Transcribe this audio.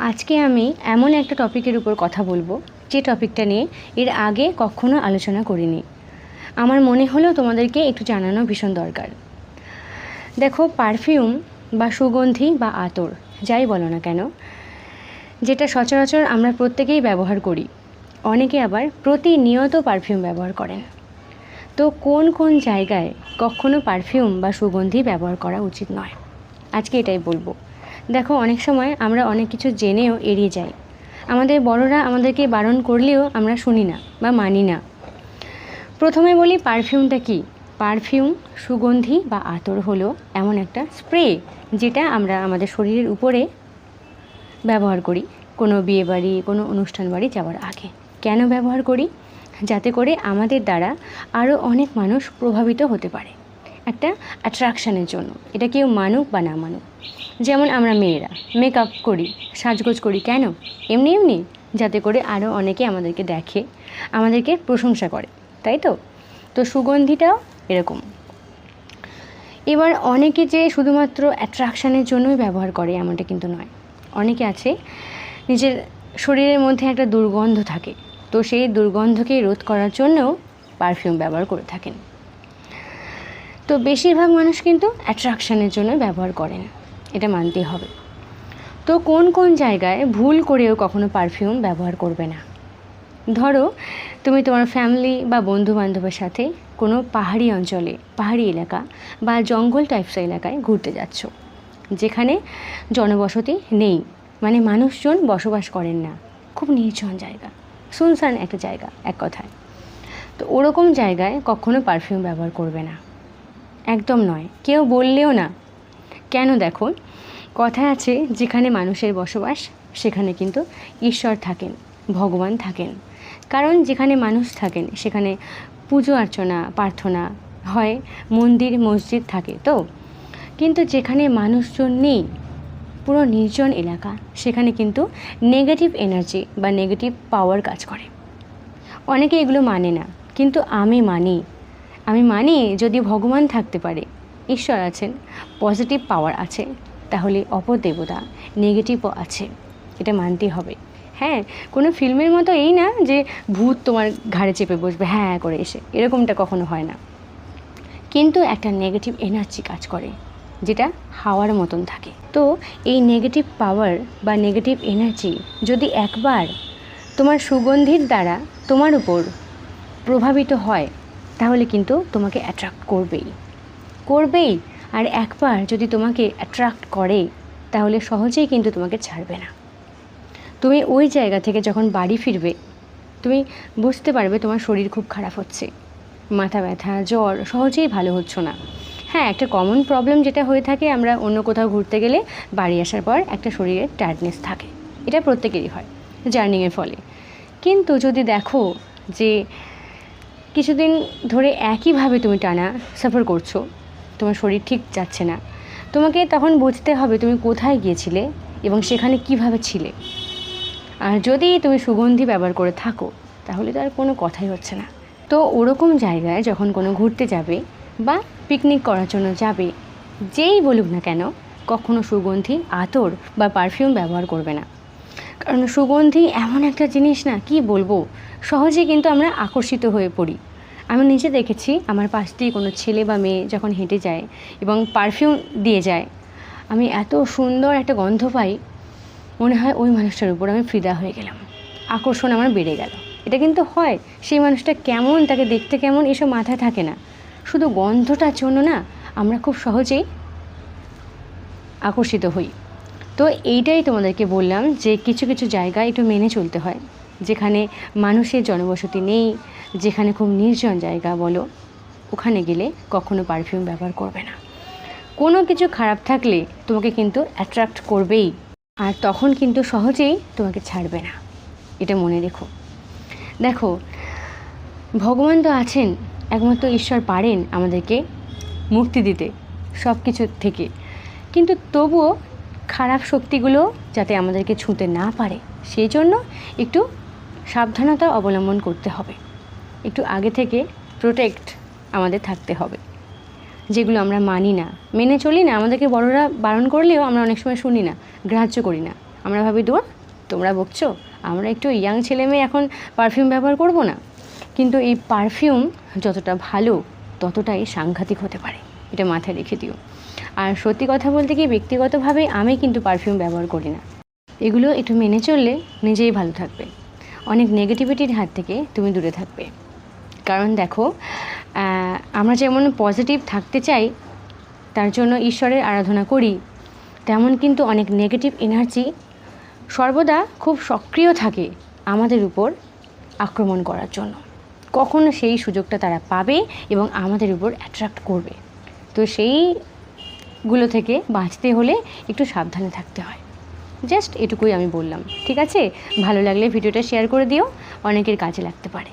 আজকে আমি এমন একটা টপিকের উপর কথা বলব, যে টপিকটা নিয়ে এর আগে কখনো আলোচনা করিনি। আমার মনে হলো তোমাদেরকে একটু জানানো ভীষণ দরকার। দেখো, পারফিউম বা সুগন্ধি বা আতর, যাই বলো না কেন, যেটা সচরাচর আমরা প্রত্যেকেই ব্যবহার করি। অনেকে আবার প্রতিনিয়ত পারফিউম ব্যবহার করেন। তো কোন কোন জায়গায় কখনো পারফিউম বা সুগন্ধি ব্যবহার করা উচিত নয়? আজকে এটাই বলব। দেখো, অনেক সময় আমরা অনেক কিছু জেনেও এড়িয়ে যাই। আমাদের বড়রা আমাদেরকে বারণ করলেও আমরা শুনি না বা মানি না। প্রথমে বলি পারফিউমটা কি? পারফিউম, সুগন্ধি বা আতর হলো এমন একটা স্প্রে যেটা আমরা আমাদের শরীরের উপরে ব্যবহার করি। কোনো বিয়ে বাড়ি কোনো অনুষ্ঠান বাড়ি যাওয়ার আগে। কেন ব্যবহার করি? যাতে করে আমাদের দ্বারা আরও অনেক মানুষ প্রভাবিত হতে পারে। একটা অ্যাট্রাকশানের জন্য। এটা কেউ মানুক বা না মানুক। যেমন আমরা মেয়েরা মেকআপ করি, সাজগোজ করি কেন? এমনি এমনি, যাতে করে আরও অনেকে আমাদেরকে দেখে, আমাদেরকে প্রশংসা করে, তাই তো? তো সুগন্ধিটাও এরকম। এবার অনেকে যে শুধুমাত্র অ্যাট্রাকশানের জন্যই ব্যবহার করে এমনটা কিন্তু নয়। অনেকে আছে, নিজের শরীরের মধ্যে একটা দুর্গন্ধ থাকে। তো সেই দুর্গন্ধকে রোধ করার জন্যও পারফিউম ব্যবহার করে থাকেন। তো বেশিরভাগ মানুষ কিন্তু অ্যাট্রাকশানের জন্য ব্যবহার করেন এটা মানতে হবে। তো কোন কোন জায়গায় ভুল করেও কখনো পারফিউম ব্যবহার করবে না। ধরো, তুমি তোমার ফ্যামিলি বা বন্ধু বান্ধবের সাথে কোনো পাহাড়ি অঞ্চলে, পাহাড়ি এলাকা বা জঙ্গল টাইপস এলাকায় ঘুরতে যাচ্ছ। যেখানে জনবসতি নেই মানে মানুষজন বসবাস করেন না। খুব নির্জন জায়গা শুনশান একটা জায়গা, এক কথায়। তো ওরকম জায়গায় কখনো পারফিউম ব্যবহার করবে না। একদম নয়, কেউ বললেও না। কেন দেখো? কথা আছে, যেখানে মানুষের বসবাস, সেখানে কিন্তু ঈশ্বর থাকেন, ভগবান থাকেন। কারণ যেখানে মানুষ থাকেন, সেখানে পুজো অর্চনা, প্রার্থনা হয়, মন্দির, মসজিদ থাকে তো। কিন্তু যেখানে মানুষজন নেই, পুরো নির্জন এলাকা, সেখানে কিন্তু নেগেটিভ এনার্জি বা নেগেটিভ পাওয়ার কাজ করে। অনেকে এগুলো মানে না, কিন্তু আমি মানি। আমি মানি যদি ভগবান থাকতে পারে। ঈশ্বর আছেন পজিটিভ পাওয়ার আছে, তাহলে অপর দেবতা নেগেটিভও আছে। এটা মানতেই হবে। হ্যাঁ কোনো ফিল্মের মতো এই না যে ভূত তোমার ঘাড়ে চেপে বসবে হ্যাঁ হ্যাঁ করে এসে। এরকমটা কখনো হয় না। কিন্তু একটা নেগেটিভ এনার্জি কাজ করে, যেটা হাওয়ার মতন থাকে। তো এই নেগেটিভ পাওয়ার বা নেগেটিভ এনার্জি যদি একবার তোমার সুগন্ধির দ্বারা তোমার উপর প্রভাবিত হয় তাহলে কিন্তু তোমাকে অ্যাট্রাক্ট করবেই। করবেই। আর একবার যদি তোমাকে অ্যাট্রাক্ট করে, তাহলে সহজেই কিন্তু তোমাকে ছাড়বে না। তুমি ওই জায়গা থেকে যখন বাড়ি ফিরবে, তুমি বুঝতে পারবে তোমার শরীর খুব খারাপ হচ্ছে। মাথা ব্যথা, জ্বর, সহজেই ভালো হচ্ছ না। হ্যাঁ একটা কমন প্রবলেম যেটা হয়ে থাকে, আমরা অন্য কোথাও ঘুরতে গেলে বাড়ি আসার পর একটা শরীরে টায়ার্ডনেস থাকে। এটা প্রত্যেকেরই হয় জার্নিংয়ের ফলে। কিন্তু যদি দেখো যে কিছুদিন ধরে একইভাবে তুমি টানা সাফার করছ। তোমার শরীর ঠিক যাচ্ছে না। তোমাকে তখন বুঝতে হবে তুমি কোথায় গিয়েছিলে এবং সেখানে কীভাবে ছিলে। আর যদি তুমি সুগন্ধি ব্যবহার করে থাকো, তাহলে তো আর কোনো কথাই হচ্ছে না। তো ওরকম জায়গায় যখন কোনো ঘুরতে যাবে বা পিকনিক করার জন্য যাবে, যেই বলুক না কেন, কখনো সুগন্ধি, আতর বা পারফিউম ব্যবহার করবে না। সুগন্ধি এমন একটা জিনিস না, কি বলব? সহজে কিন্তু আমরা আকর্ষিত হয়ে পড়ি। আমি নিজে দেখেছি আমার পাশ দিয়ে কোনো ছেলে বা মেয়ে যখন হেঁটে যায় এবং পারফিউম দিয়ে যায়, আমি এত সুন্দর একটা গন্ধ পাই, মনে হয় ওই মানুষটার উপর আমি ফিদা হয়ে গেলাম। আকর্ষণ আমার বেড়ে গেল। এটা কিন্তু হয়, সেই মানুষটা কেমন, তাকে দেখতে কেমন, এসব মাথায় থাকে না। শুধু গন্ধটার জন্য না, আমরা খুব সহজেই আকর্ষিত হই। তো এইটাই তোমাদেরকে বললাম যে কিছু কিছু জায়গা একটু মেনে চলতে হয়। যেখানে মানুষের জনবসতি নেই, যেখানে খুব নির্জন জায়গা বলো, ওখানে গেলে কখনো পারফিউম ব্যবহার করবে না। কোনো কিছু খারাপ থাকলে তোমাকে কিন্তু অ্যাট্রাক্ট করবেই, আর তখন কিন্তু সহজেই তোমাকে ছাড়বে না। এটা মনে রেখো। দেখো, ভগবান তো আছেন, একমাত্র ঈশ্বর পারেন আমাদেরকে মুক্তি দিতে সব কিছু থেকে। কিন্তু তবুও খারাপ শক্তিগুলো যাতে আমাদেরকে ছুঁতে না পারে। সেই জন্য একটু সাবধানতা অবলম্বন করতে হবে। একটু আগে থেকে প্রোটেক্ট আমাদের থাকতে হবে। যেগুলো আমরা মানি না। মেনে চলি না। আমাদেরকে বড়রা বারণ করলেও আমরা অনেক সময় শুনি না, গ্রাহ্য করি না। আমরা ভাবি, দূর, তোমরা বকছো? আমরা একটু ইয়াং ছেলে মেয়ে এখন পারফিউম ব্যবহার করব না? কিন্তু এই পারফিউম যতটা ভালো, ততটাই সাংঘাতিক হতে পারে। এটা মাথায় রেখে দিও। আর সত্যি কথা বলতে কি, ব্যক্তিগতভাবে আমি কিন্তু পারফিউম ব্যবহার করি না। এগুলো একটু মেনে চললে নিজেই ভালো থাকবে। অনেক নেগেটিভিটির হাত থেকে তুমি দূরে থাকবে। কারণ দেখো আমরা যেমন পজিটিভ থাকতে চাই, তার জন্য ঈশ্বরের আরাধনা করি, তেমন কিন্তু অনেক নেগেটিভ এনার্জি সর্বদা খুব সক্রিয় থাকে আমাদের উপর আক্রমণ করার জন্য। কখনো সেই সুযোগটা তারা পাবে এবং আমাদের উপর অ্যাট্রাক্ট করবে। তো সেইগুলো থেকে বাঁচতে হলে একটু সাবধানে থাকতে হয়। জাস্ট এটুকুই আমি বললাম, ঠিক আছে? ভালো লাগলে ভিডিওটা শেয়ার করে দিও, অনেকের কাজে লাগতে পারে।